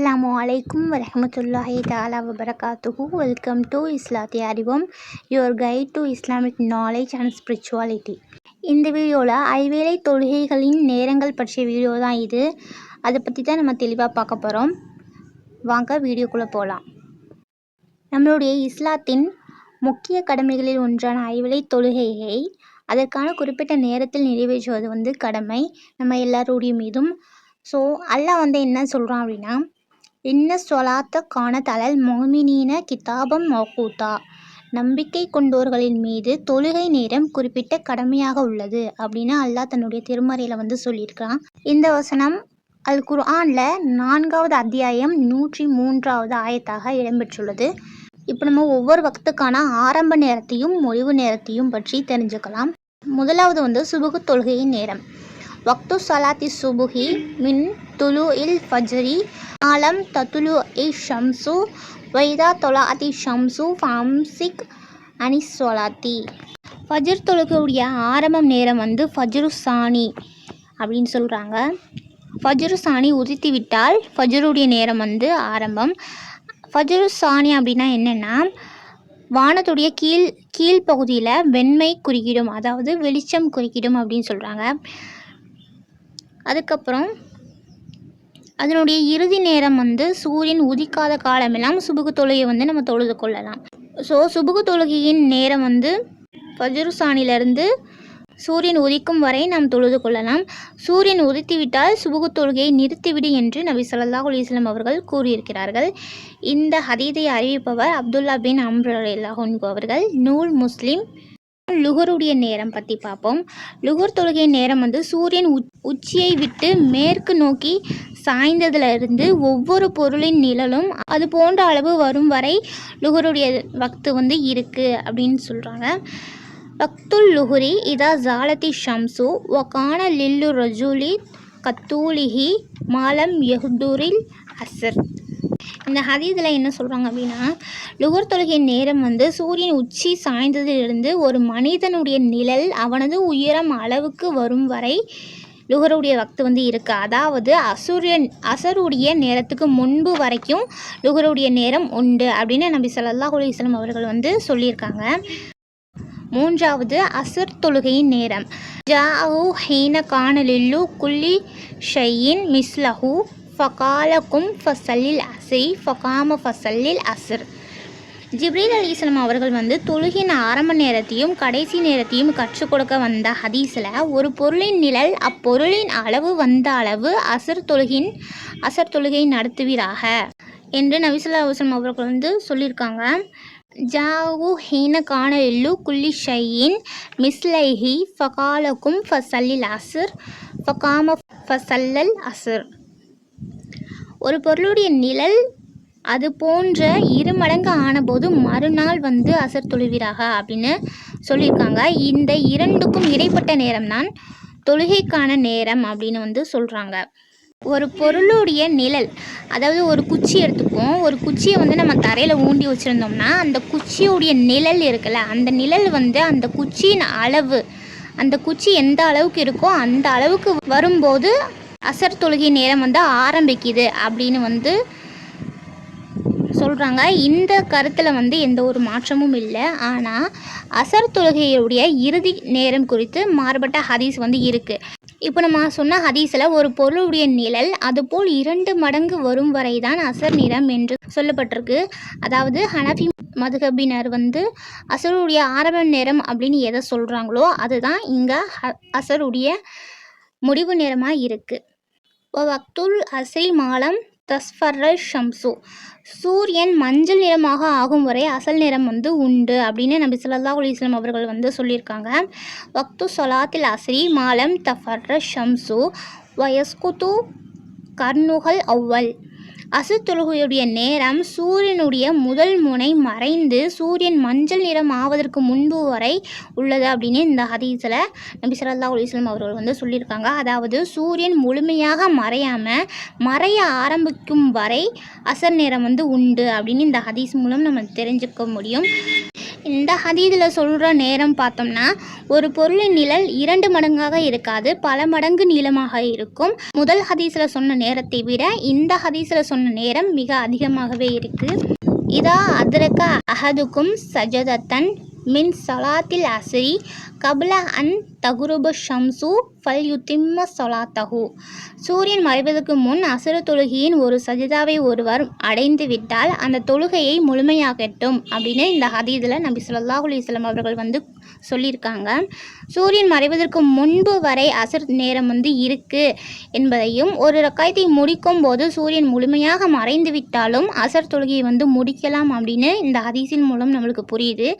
அஸ்லாம் அலைக்கும் வரமத்துல்லாஹி தாலா வபரகாத்துஹு. வெல்கம் டு இஸ்லாத்திய அறிவோம். Your guide to Islamic knowledge and spirituality இந்த வீடியோவில் ஐவேளை தொழுகைகளின் நேரங்கள் பற்றிய வீடியோ தான் இது. அதை பற்றி தான் நம்ம தெளிவாக பார்க்க போகிறோம் வாங்க வீடியோக்குள்ளே போகலாம் நம்மளுடைய இஸ்லாத்தின் முக்கிய கடமைகளில் ஒன்றான ஐவேளை தொழுகையை அதற்கான குறிப்பிட்ட நேரத்தில் நிறைவேற்றுவது வந்து கடமை. நம்ம எல்லாருடைய மீதும். ஸோ அல்லாஹ் வந்து என்ன சொல்கிறான் அப்படின்னா இன்ன சொலாத்தக்கான தலல் மோமினீன கிதாபம் மௌகூத்தா. நம்பிக்கை கொண்டோர்களின் மீது தொழுகை நேரம் குறிப்பிட்ட கடமையாக உள்ளது அப்படின்னு அல்லாஹ் தன்னுடைய திருமறையில் வந்து சொல்லியிருக்கிறான். இந்த வசனம் அல் குர்ஆனில் நான்காவது அத்தியாயம் நூற்றி மூன்றாவது ஆயத்தாக இடம்பெற்றுள்ளது. இப்போ நம்ம ஒவ்வொரு வக்துக்கான ஆரம்ப நேரத்தையும் முடிவு நேரத்தையும் பற்றி தெரிஞ்சுக்கலாம். முதலாவது வந்து சுபுகு தொழுகையின் நேரம். வக்து சலாத்தி சுபுஹி மின் துலு இல் ஃபஜ்ரி ஆலம் தத்துலு இ ஷம்சு வைதா தொலாத்தி ஷம்சு ஃபம்சிக் அனி சொலாத்தி ஃபஜ்ர் தொழுகக்கூடிய ஆரம்பம் நேரம் வந்து ஃபஜ்ரு சாணி அப்படின்னு சொல்கிறாங்க ஃபஜ்ரு சாணி உதித்து விட்டால் ஃபஜ்ருடைய நேரம் வந்து ஆரம்பம். ஃபஜ்ரு சாணி அப்படின்னா என்னென்னா வானத்துடைய கீழ் கீழ்ப்பகுதியில் வெண்மை குறிக்கிடும் அதாவது வெளிச்சம் குறிக்கிடும் அப்படின்னு சொல்கிறாங்க அதுக்கப்புறம் அதனுடைய இறுதி நேரம் வந்து சூரியன் உதிக்காத காலமெல்லாம் சுபுகு தொழுகை வந்து நம்ம தொழுது கொள்ளலாம். ஸோ சுபுகு தொழுகையின் நேரம் வந்து பஜுருசானிலிருந்து சூரியன் உதிக்கும் வரை நாம் தொழுது கொள்ளலாம். சூரியன் உதித்துவிட்டால் சுபுகு தொழுகையை நிறுத்திவிடு என்று நபி ஸல்லல்லாஹு அலிஸ்லாம் அவர்கள் கூறியிருக்கிறார்கள். இந்த ஹதீதை அறிவிப்பவர் அப்துல்லா பின் அம்ர் அவர்கள் நூல் முஸ்லீம் லுகருடைய நேரம் பற்றி பார்ப்போம் லுகர் தொழுகை நேரம் வந்து சூரியன் உச் உச்சியை விட்டு மேற்கு நோக்கி சாய்ந்ததிலிருந்து ஒவ்வொரு பொருளின் நிழலும் அது போன்ற அளவு வரும் வரை லுகருடைய வக்து வந்து இருக்குது அப்படின்னு சொல்கிறாங்க வக்துல் லுகுரி இதா ஜாலத்தி ஷம்சு ஒக்கான லில்லு ரஜூலி கத்தூலிஹி மாலம் யஹ்தூரில் அசர். இந்த ஹதீதில் என்ன சொல்கிறாங்க அப்படின்னா லுகர் தொழுகையின் நேரம் வந்து சூரியன் உச்சி சாய்ந்ததிலிருந்து ஒரு மனிதனுடைய நிழல் அவனது உயரம் அளவுக்கு வரும் வரை லுகருடைய வக்து வந்து இருக்குது அதாவது அசுரியன் அசருடைய நேரத்துக்கு முன்பு வரைக்கும் லுகருடைய நேரம் உண்டு அப்படின்னு நபி சல்லாஹ் அலைஹி அவர்கள் வந்து சொல்லியிருக்காங்க. மூன்றாவது அசர் தொழுகையின் நேரம். ஜாஹு ஹீன காணலில்லு குல்லி ஷையின் மிஸ்லஹு. ஃபகாலக்கும் ஃபசல்லில் அசை ஃபகாம ஃபசல்லில் அசர் ஜிப்ரீல் அலிஸ்லாம் அவர்கள் வந்து தொழுகின் ஆரம்ப நேரத்தையும் கடைசி நேரத்தையும் கற்றுக் கொடுக்க வந்த ஹதீஸில் ஒரு பொருளின் நிழல் அப்பொருளின் அளவு வந்த அளவு அசர் தொழுகின் அசர் தொழுகை நடத்துவீராக என்று நபிசுல்லா வஸ்லம் அவர்கள் வந்து சொல்லியிருக்காங்க. ஜாவு ஹீன காண இல்லு குல்லி ஷையின் மிஸ்லைஹி ஃபகாலக்கும் ஃபசல்லில் அசர் ஃபகாம ஃபசல்லல் அசர். ஒரு பொருளுடைய நிழல் அது போன்ற இரு மடங்கு ஆனபோது மறுநாள் வந்து அசர் தொழுவீராக அப்படின்னு சொல்லியிருக்காங்க. இந்த இரண்டுக்கும் இடைப்பட்ட நேரம்தான் தொழுகைக்கான நேரம் அப்படின்னு வந்து சொல்கிறாங்க ஒரு பொருளுடைய நிழல் அதாவது ஒரு குச்சி எடுத்துப்போம் ஒரு குச்சியை வந்து நம்ம தரையில் ஊண்டி வச்சுருந்தோம்னா அந்த குச்சியுடைய நிழல் இருக்குல்ல அந்த நிழல் வந்து அந்த குச்சியின் அளவு அந்த குச்சி எந்த அளவுக்கு இருக்கோ அந்த அளவுக்கு வரும்போது அசர் தொழுகை நேரம் வந்து ஆரம்பிக்குது அப்படின்னு வந்து சொல்கிறாங்க இந்த கருத்தில் வந்து எந்த ஒரு மாற்றமும் இல்லை. ஆனால் அசர் தொழுகையுடைய இறுதி நேரம் குறித்து மாறுபட்ட ஹதீஸ் வந்து இருக்குது இப்போ நம்ம சொன்ன ஹதீஸில் ஒரு பொருளுடைய நிழல் அதுபோல் இரண்டு மடங்கு வரும் வரை தான் அசர் நிறம் என்று சொல்லப்பட்டிருக்கு. அதாவது ஹனஃபி மதுகபினர் வந்து அசருடைய ஆரம்ப நேரம் அப்படின்னு எதை சொல்கிறாங்களோ அதுதான் இங்கே அசருடைய முடிவு நேரமாக இருக்குது வக்துல் அசை மாலம் தஸ்ஃபர்ரல் ஷம்சு. சூரியன் மஞ்சள் நிறமாக ஆகும் வரை அசல் நிறம் வந்து உண்டு அப்படின்னு நபி ஸல்லல்லாஹு அலிஸ்லாம் அவர்கள் வந்து சொல்லியிருக்காங்க. வக்து சொலாத்தில் அஸ்ரி மாலம் தஃபர்ர ஷம்சு. வயஸ்குத்து கர்ணுகள் அவ்வல். அசுத்தொழுகையுடைய நேரம் சூரியனுடைய முதல் முனை மறைந்து சூரியன் மஞ்சள் நிறம் ஆவதற்கு முன்பு வரை உள்ளது அப்படின்னு இந்த ஹதீஸில் நபி ஸல்லல்லாஹு அலிஸ்லாம் அவர்கள் வந்து சொல்லியிருக்காங்க. அதாவது சூரியன் முழுமையாக மறையாமல் மறைய ஆரம்பிக்கும் வரை அசர் நேரம் வந்து உண்டு அப்படின்னு இந்த ஹதீஸ் மூலம் நம்ம தெரிஞ்சுக்க முடியும். இந்த ஹதீதில் சொல்கிற நேரம் பார்த்தோம்னா ஒரு பொருளின் நிழல் இரண்டு மடங்காக இருக்காது பல மடங்கு நீளமாக இருக்கும். முதல் ஹதீஸில் சொன்ன நேரத்தை விட இந்த ஹதீஸில் சொன்ன நேரம் மிக அதிகமாகவே இருக்குது இதா அதிரக்க அஹதுக்கும் சஜதத்தன் மின் சலாத்தில் அசரி கபல அன் தகுருபு ஷம்சு ஃபல் யுத்திம்ம சொலாத்தகு சூரியன் மறைவதற்கு முன் அசுர தொழுகையின் ஒரு சஜிதாவை ஒருவர் அடைந்து விட்டால் அந்த தொழுகையை முழுமையாகட்டும் அப்படின்னு இந்த ஹதீதில் நபி ஸல்லல்லாஹு அலைஹி அவர்கள் வந்து சொல்லியிருக்காங்க. சூரியன் மறைவதற்கு முன்பு வரை அசர் நேரம் வந்து இருக்குது என்பதையும் ஒரு ரக்காயத்தை முடிக்கும் போது சூரியன் முழுமையாக மறைந்து விட்டாலும் அசர் தொழுகையை வந்து முடிக்கலாம் அப்படின்னு இந்த ஹதீஸின் மூலம் நம்மளுக்கு புரியுது.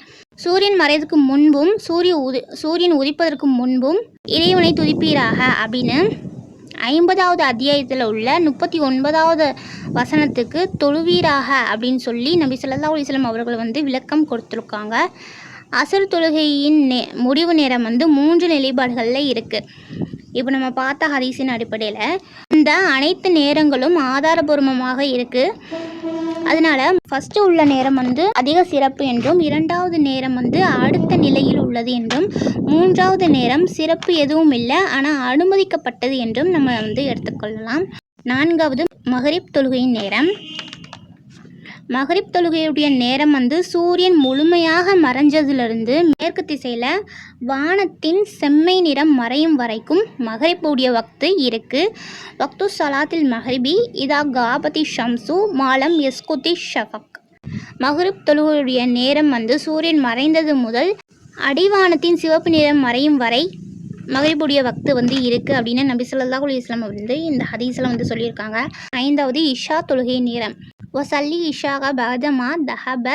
சூரியன் மறைவதற்கு முன்பும் சூரிய உதி சூரியன் உதிப்பதற்கு முன்பும் இறைவனை துதிப்பீராக அப்படின்னு ஐம்பதாவது அத்தியாயத்தில் உள்ள முப்பத்தி ஒன்பதாவது வசனத்துக்கு தொழுவீராக அப்படின்னு சொல்லி நபி சொல்லா அலிஸ்லாம் அவர்கள் வந்து விளக்கம் கொடுத்துருக்காங்க. அசர் தொழுகையின் நே முடிவு நேரம் வந்து மூன்று நிலைப்பாடுகளில் இருக்குது இப்போ நம்ம பார்த்த ஹதீஸின் அடிப்படையில் இந்த அனைத்து நேரங்களும் ஆதாரபூர்வமாக இருக்குது அதனால் ஃபஸ்ட்டு உள்ள நேரம் வந்து அதிக சிறப்பு என்றும் இரண்டாவது நேரம் வந்து அடுத்த நிலையில் உள்ளது என்றும் மூன்றாவது நேரம் சிறப்பு எதுவும் இல்லை ஆனால் அனுமதிக்கப்பட்டது என்றும் நம்ம வந்து எடுத்துக்கொள்ளலாம். நான்காவது மகரிப் தொழுகையின் நேரம். மகரிப் தொழுகையுடைய நேரம் வந்து சூரியன் முழுமையாக மறைஞ்சதுலேருந்து மேற்கு திசையில் வானத்தின் செம்மை நிறம் மறையும் வரைக்கும் மகரிப்புடைய வக்து இருக்குது வக்து சலாத்தில் மஹரிபி இதா காபதி ஷம்சு மாலம் எஸ்குத்தி ஷஃபக். மகரிப் தொழுகையுடைய நேரம் வந்து சூரியன் மறைந்தது முதல் அடிவானத்தின் சிவப்பு நிறம் மறையும் வரை மகரிபுடைய வக்து வந்து இருக்குது அப்படின்னு நபி ஸல்லல்லாஹு அலி இஸ்லாம் வந்து இந்த ஹதீஸில் வந்து சொல்லியிருக்காங்க. ஐந்தாவது இஷா தொழுகை நேரம். ஒசல்லி இஷாக பகதமா தஹப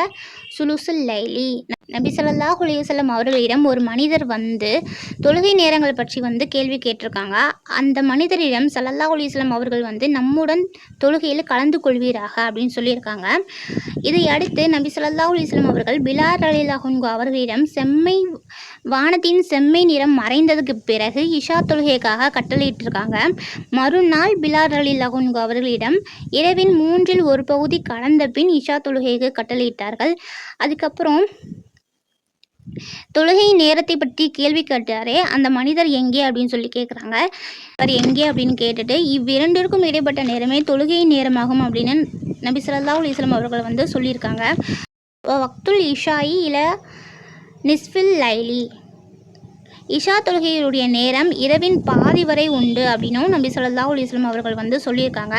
சுலுசுல் லைலி நபி ஸல்லல்லாஹு அலைஹி அவர்களிடம் ஒரு மனிதர் வந்து தொழுகை நேரங்கள் பற்றி வந்து கேள்வி கேட்டிருக்காங்க. அந்த மனிதரிடம் ஸல்லல்லாஹு அலைஹி அவர்கள் வந்து நம்முடன் தொழுகையில் கலந்து கொள்வீராக அப்படின்னு சொல்லியிருக்காங்க. இதை அடுத்து நபி ஸல்லல்லாஹு அலைஹி அவர்கள் பிலார் அலிலாஹுன்கு அவர்களிடம் செம்மை வானத்தின் செம்மை நிறம் மறைந்ததுக்கு பிறகு இஷா தொழுகைக்காக கட்டளையிட்டிருக்காங்க. மறுநாள் பிலார் அலிலாஹுன்கு அவர்களிடம் இரவின் மூன்றில் ஒரு பகுதி கடந்த பின் இஷா தொழுகைக்கு கட்டளையிட்டார்கள். அதுக்கப்புறம் தொழுகை நேரத்தை பற்றி கேள்வி கேட்டாரே அந்த மனிதர் எங்கே அப்படின்னு சொல்லி கேட்குறாங்க அவர் எங்கே அப்படின்னு கேட்டுட்டு இவ்விரண்டிற்கும் இடைப்பட்ட நேரமே தொழுகை நேரமாகும் அப்படின்னு நபி சல்லா அலைஹி அவர்கள் வந்து சொல்லியிருக்காங்க. வக்துல் இஷாயி இல நிஸ்ஃபில் லைலி. இஷா தொழுகையுடைய நேரம் இரவின் பாதி வரை உண்டு அப்படின்னும் நபி ஸல்லல்லாஹு அலைஹி அவர்கள் வந்து சொல்லியிருக்காங்க.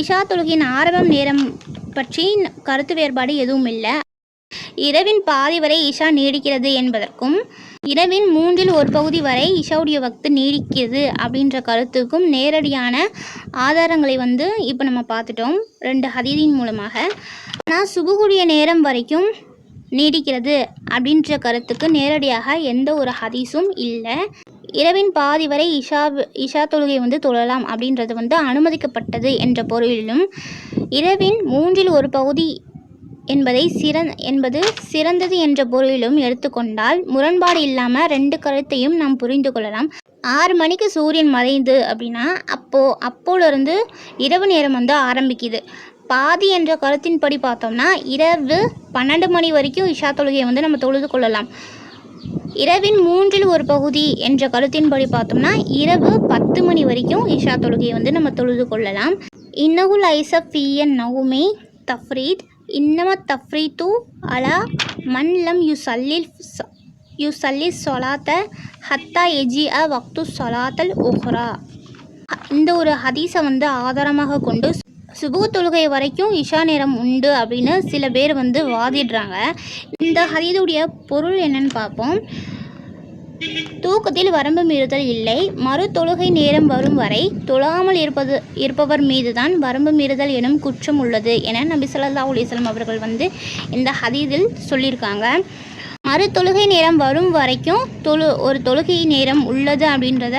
இஷா தொழுகையின் ஆரம்பம் நேரம் பற்றி கருத்து வேறுபாடு எதுவும் இல்லை. இரவின் பாதி வரை இஷா நீடிக்கிறது என்பதற்கும் இரவின் மூன்றில் ஒரு பகுதி வரை இஷாவுடைய வக்து நீடிக்கிறது அப்படின்ற கருத்துக்கும் நேரடியான ஆதாரங்களை வந்து இப்போ நம்ம பார்த்துட்டோம். ரெண்டு ஹதீதின் மூலமாக. ஆனால் சுபுகுடைய நேரம் வரைக்கும் நீடிக்கிறது அப்படின்ற கருத்துக்கு நேரடியாக எந்த ஒரு ஹதீஸும் இல்லை. இரவின் பாதி வரை இஷா இஷா தொழுகை வந்து தொழலாம் அப்படின்றது வந்து அனுமதிக்கப்பட்டது என்ற பொருளிலும் இரவின் மூன்றில் ஒரு பகுதி என்பதை சிறந் என்பது சிறந்தது என்ற பொருளிலும் எடுத்துக்கொண்டால் முரண்பாடு இல்லாமல் ரெண்டு கருத்தையும் நாம் புரிந்து கொள்ளலாம். ஆறு மணிக்கு சூரியன் மறைந்து அப்படின்னா அப்போது அப்போலேருந்து இரவு நேரம் வந்து ஆரம்பிக்குது. பாதி என்ற கருத்தின்படி பார்த்தோம்னா இரவு பன்னெண்டு மணி வரைக்கும் இஷா தொழுகையை வந்து நம்ம தொழுது கொள்ளலாம். இரவின் மூன்றில் ஒரு பகுதி என்ற கருத்தின்படி பார்த்தோம்னா இரவு பத்து மணி வரைக்கும் இஷா தொழுகையை வந்து நம்ம தொழுது கொள்ளலாம். இன்னகுல் ஐசஃபியன் நவுமே தஃப்ரீத் இன்னம தஃப்ரீத்து அலா மன் லம் யு சல்லில் யு சல்லி சொலாத்த ஹத்தா எஜி அ வக்து சொலாத்தல் உஹ்ரா. இந்த ஒரு ஹதீஸை வந்து ஆதாரமாக கொண்டு சுபு தொழுகை வரைக்கும் இஷா நேரம் உண்டு அப்படின்னு சில பேர் வந்து வாதிடுறாங்க. இந்த ஹதீதுடைய பொருள் என்னன்னு பார்ப்போம். தூக்கத்தில் வரம்பு மீறுதல் இல்லை. மறு தொழுகை நேரம் வரும் வரை தொழாமல் இருப்பது இருப்பவர் மீதுதான் வரம்பு மீறுதல் எனும் குற்றம் உள்ளது என நபி சொல்லா அலிஸ்லாம் அவர்கள் வந்து இந்த ஹதீதில் சொல்லியிருக்காங்க. மறு தொழுகை நேரம் வரும் வரைக்கும் தொழு ஒரு தொழுகை நேரம் உள்ளது அப்படின்றத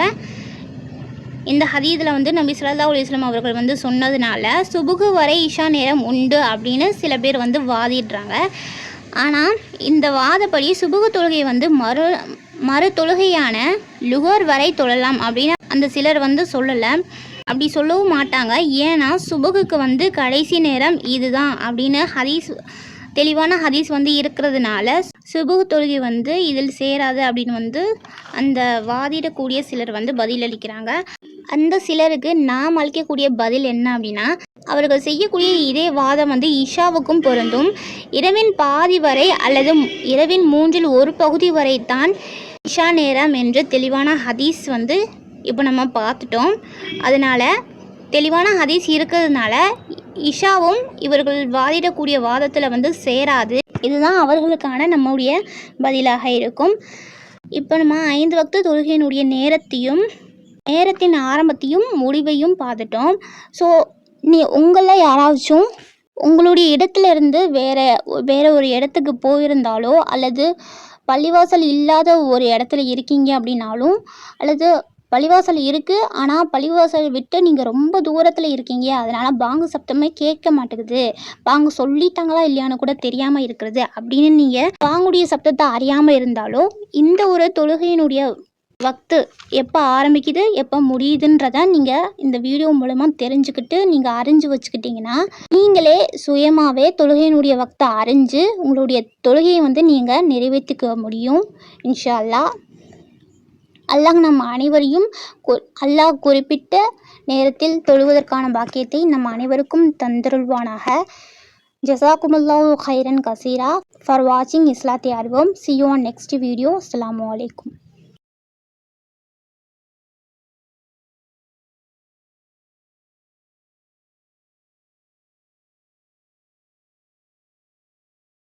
இந்த ஹதீதில் வந்து நபி சொல்லா அலிஸ்லாம் அவர்கள் வந்து சொன்னதுனால சுபுகு வரை இஷா நேரம் உண்டு அப்படின்னு சில பேர் வந்து வாதிடுறாங்க. ஆனால் இந்த வாதப்படி சுபுகு தொழுகை வந்து மறு மறு தொழுகையான லுகர் வரை தொழலாம் அப்படின்னு அந்த சிலர் வந்து சொல்லலை. அப்படி சொல்லவும் மாட்டாங்க. ஏன்னா சுபகுக்கு வந்து கடைசி நேரம் இதுதான் அப்படின்னு ஹதீஸ் தெளிவான ஹதீஸ் வந்து இருக்கிறதுனால சுபுகு தொழுகை வந்து இதில் சேராது அப்படின்னு வந்து அந்த வாதிடக்கூடிய சிலர் வந்து பதிலளிக்கிறாங்க. அந்த சிலருக்கு நாம் அளிக்கக்கூடிய பதில் என்ன அப்படின்னா அவர்கள் செய்யக்கூடிய இதே வாதம் வந்து இஷாவுக்கும் பொருந்தும். இரவின் பாதி வரை அல்லது இரவின் மூன்றில் ஒரு பகுதி வரை தான் இஷா நேரம் என்று தெளிவான ஹதீஸ் வந்து இப்போ நம்ம பார்த்துட்டோம். அதனால் தெளிவான ஹதீஸ் இருக்கிறதுனால இஷாவும் இவர்கள் வாதிடக்கூடிய வாதத்தில் வந்து சேராது. இதுதான் அவர்களுக்கான நம்முடைய பதிலாக இருக்கும். இப்போ நம்ம ஐந்து வக்த தொழுகையினுடைய நேரத்தையும் நேரத்தின் ஆரம்பத்தையும் முடிவையும் பார்த்துட்டோம். ஸோ நீ உங்களில் யாராச்சும் உங்களுடைய இடத்துல இருந்து வேற வேற ஒரு இடத்துக்கு போயிருந்தாலோ அல்லது பள்ளிவாசல் இல்லாத ஒரு இடத்துல இருக்கீங்க அப்படின்னாலும் அல்லது பள்ளிவாசல் இருக்குது ஆனால் பள்ளிவாசல் விட்டு நீங்கள் ரொம்ப தூரத்தில் இருக்கீங்க அதனால் பாங்கு சப்தமே கேட்க மாட்டேங்குது. பாங்கு சொல்லிட்டாங்களா இல்லையான்னு கூட தெரியாமல் இருக்கிறது அப்படின்னு நீங்கள் பாங்குடைய சப்தத்தை அறியாமல் இருந்தாலோ இந்த ஒரு தொழுகையினுடைய வக்து எப்போ ஆரம்பிக்குது எப்போ முடியுதுன்றத நீங்கள் இந்த வீடியோ மூலமாக தெரிஞ்சுக்கிட்டு நீங்கள் அறிஞ்சு வச்சுக்கிட்டிங்கன்னா நீங்களே சுயமாகவே தொழுகையினுடைய வக்தை அறிஞ்சு உங்களுடைய தொழுகையை வந்து நீங்கள் நிறைவேற்றிக்க முடியும் இன்ஷா அல்லாஹ் அல்லாஹ் நம் அனைவரையும் கு- அல்லாஹ் குறிப்பிட்ட நேரத்தில் தொழுவதற்கான பாக்கியத்தை நம் அனைவருக்கும் தந்தருள்வானாக. ஜசாக்குமுல்லாஹு ஹைரன் கசீரா. ஃபார் வாட்சிங் இஸ்லாத்தை அறிவோம். See you on next video அஸ்லாம் அலைக்கும்.